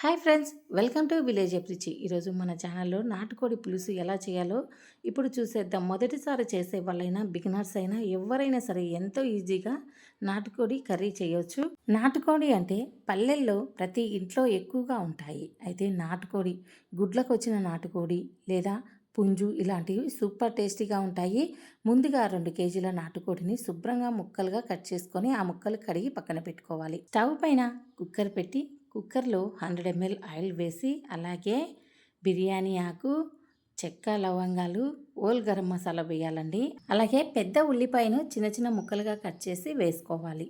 Hi friends welcome to village అప్రిచి. ఈరోజు మన ఛానల్లో నాటుకోడి పులుసు ఎలా చేయాలో ఇప్పుడు చూసేద్దాం. మొదటిసారి చేసే వాళ్ళైనా బిగినర్స్ అయినా ఎవరైనా సరే ఎంతో ఈజీగా నాటుకోడి కర్రీ చేయవచ్చు నాటుకోడి అంటే పల్లెల్లో ప్రతి ఇంట్లో ఎక్కువగా ఉంటాయి. అయితే నాటుకోడి గుడ్లకు వచ్చిన నాటుకోడి లేదా పుంజు ఇలాంటివి సూపర్ టేస్టీగా ఉంటాయి. ముందుగా రెండు కేజీల నాటుకోడిని శుభ్రంగా ముక్కలుగా కట్ చేసుకొని ఆ ముక్కలు కడిగి పక్కన పెట్టుకోవాలి. స్టవ్ పైన కుక్కర్ పెట్టి కుక్కర్లో హండ్రెడ్ ఎంఎల్ ఆయిల్ వేసి అలాగే బిర్యానీ ఆకు చెక్క లవంగాలు ఓల్ గరం మసాలా వేయాలండి. అలాగే పెద్ద ఉల్లిపాయను చిన్న చిన్న ముక్కలుగా కట్ చేసి వేసుకోవాలి.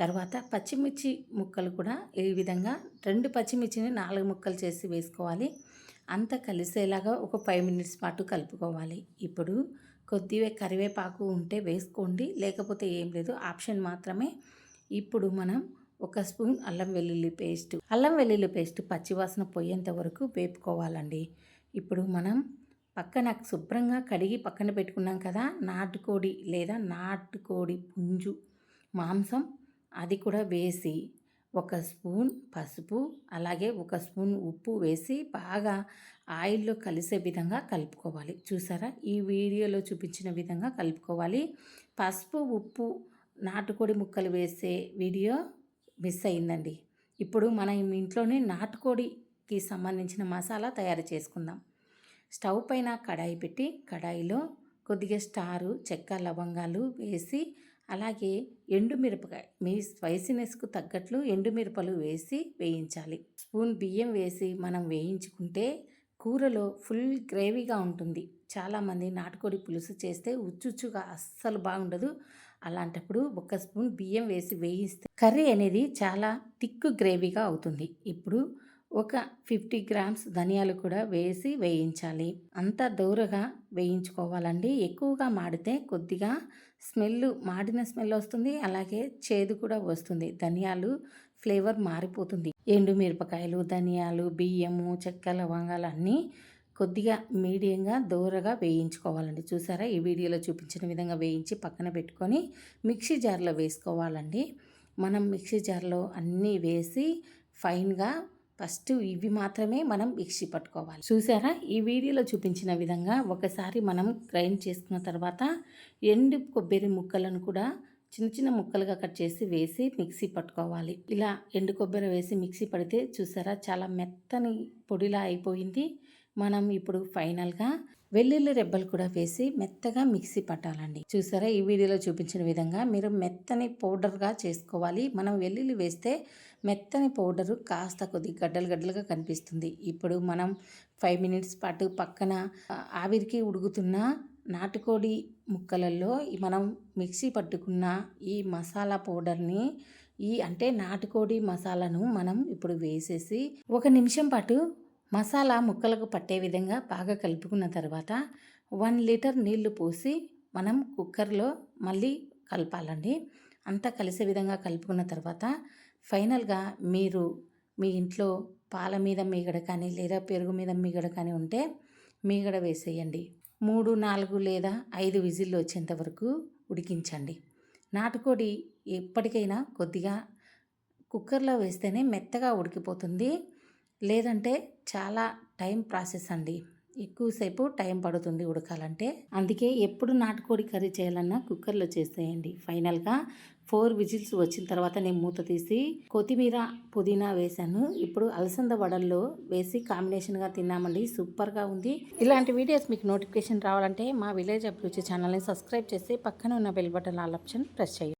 తర్వాత పచ్చిమిర్చి ముక్కలు కూడా ఈ విధంగా రెండు పచ్చిమిర్చిని నాలుగు ముక్కలు చేసి వేసుకోవాలి. అంత కలిసేలాగా ఒక ఫైవ్ మినిట్స్ పాటు కలుపుకోవాలి. ఇప్పుడు కొద్దిగా కరివేపాకు ఉంటే వేసుకోండి. లేకపోతే ఏం లేదు. ఆప్షన్ మాత్రమే. ఇప్పుడు మనం ఒక స్పూన్ అల్లం వెల్లుల్లి పేస్ట్. అల్లం వెల్లుల్లి పేస్ట్ పచ్చివాసన పోయేంత వరకు వేపుకోవాలండి. ఇప్పుడు మనం పక్కన శుభ్రంగా కడిగి పక్కన పెట్టుకున్నాం కదా నాటుకోడి లేదా నాటుకోడి పుంజు మాంసం అది కూడా వేసి ఒక స్పూన్ పసుపు అలాగే ఒక స్పూన్ ఉప్పు వేసి బాగా ఆయిల్లో కలిసే విధంగా కలుపుకోవాలి. చూసారా? ఈ వీడియోలో చూపించిన విధంగా కలుపుకోవాలి. పసుపు ఉప్పు నాటుకోడి ముక్కలు వేసే వీడియో మిస్ అయిందండి ఇప్పుడు మనం ఇంట్లోనే నాటుకోడికి సంబంధించిన మసాలా తయారు చేసుకుందాం. స్టవ్ పైన కడాయి పెట్టి కడాయిలో కొద్దిగా స్టారు చెక్క లవంగాలు వేసి అలాగే ఎండుమిరపకాయ మీ స్పైసీనెస్కు తగ్గట్లు ఎండుమిరపలు వేసి వేయించాలి. స్పూన్ బియ్యం వేసి మనం వేయించుకుంటే కూరలో ఫుల్ గ్రేవీగా ఉంటుంది. చాలామంది నాటుకోడి పులుసు చేస్తే ఉచ్చుచ్చుగా అస్సలు బాగుండదు. అలాంటప్పుడు ఒక స్పూన్ బియ్యం వేసి వేయిస్తే కర్రీ అనేది చాలా థిక్ గ్రేవీగా అవుతుంది. ఇప్పుడు ఒక ఫిఫ్టీ గ్రామ్స్ ధనియాలు కూడా వేసి వేయించాలి. అంతా దూరగా వేయించుకోవాలండి. ఎక్కువగా మాడితే కొద్దిగా స్మెల్ మాడిన స్మెల్ వస్తుంది. అలాగే చేదు కూడా వస్తుంది. ధనియాలు ఫ్లేవర్ మారిపోతుంది. ఎండు మిరపకాయలు ధనియాలు బియ్యము చెక్క లవంగాలు అన్నీ కొద్దిగా మీడియంగా దూరగా వేయించుకోవాలండి. చూసారా? ఈ వీడియోలో చూపించిన విధంగా వేయించి పక్కన పెట్టుకొని మిక్సీ జార్లో వేసుకోవాలండి. మనం మిక్సీ జార్లో అన్నీ వేసి ఫైన్గా ఫస్ట్ ఇవి మాత్రమే మనం మిక్సీ పట్టుకోవాలి. చూసారా? ఈ వీడియోలో చూపించిన విధంగా ఒకసారి మనం గ్రైండ్ చేసుకున్న తర్వాత ఎండు కొబ్బరి ముక్కలను కూడా చిన్న చిన్న ముక్కలుగా కట్ చేసి వేసి మిక్సీ పట్టుకోవాలి. ఇలా ఎండు కొబ్బరి వేసి మిక్సీ పడితే చూసారా చాలా మెత్తని పొడిలా అయిపోయింది. మనం ఇప్పుడు ఫైనల్గా వెల్లుల్లి రెబ్బలు కూడా వేసి మెత్తగా మిక్సీ పట్టాలండి. చూసారా ఈ వీడియోలో చూపించిన విధంగా మీరు మెత్తని పౌడర్గా చేసుకోవాలి. మనం వెల్లుల్లి వేస్తే మెత్తని పౌడరు కాస్త కొద్ది గడ్డలు గడ్డలుగా కనిపిస్తుంది. ఇప్పుడు మనం ఫైవ్ మినిట్స్ పాటు పక్కన ఆవిరికి ఉడుకుతున్న నాటుకోడి ముక్కలలో మనం మిక్సీ పట్టుకున్న ఈ మసాలా పౌడర్ని ఈ అంటే నాటుకోడి మసాలాను మనం ఇప్పుడు వేసేసి ఒక నిమిషం పాటు మసాలా ముక్కలకు పట్టే విధంగా బాగా కలుపుకున్న తర్వాత వన్ లీటర్ నీళ్ళు పోసి మనం కుక్కర్లో మళ్ళీ కలపాలండి. అంతా కలిసే విధంగా కలుపుకున్న తర్వాత ఫైనల్గా మీరు మీ ఇంట్లో పాల మీద మీగడ కానీ లేదా పెరుగు మీద మీగడ కానీ ఉంటే మీగడ వేసేయండి. మూడు నాలుగు లేదా ఐదు విజిల్లు వచ్చేంత వరకు ఉడికించండి. నాటుకోడి ఎప్పటికైనా కొద్దిగా కుక్కర్లో వేస్తేనే మెత్తగా ఉడికిపోతుంది. లేదంటే చాలా టైం ప్రాసెస్ అండి. ఎక్కువసేపు టైం పడుతుంది ఉడకాలంటే. అందుకే ఎప్పుడు నాటుకోడి కర్రీ చేయాలన్నా కుక్కర్లో చేసేయండి. ఫైనల్గా ఫోర్ విజిల్స్ వచ్చిన తర్వాత నేను మూత తీసి కొత్తిమీర పుదీనా వేశాను. ఇప్పుడు అలసంద వడల్లో వేసి కాంబినేషన్గా తిన్నామండి. సూపర్గా ఉంది. ఇలాంటి వీడియోస్ మీకు నోటిఫికేషన్ రావాలంటే మా విలేజ్ అభిరుచి ఛానల్ని సబ్స్క్రైబ్ చేసి పక్కన ఉన్న bell button all option press చేయండి.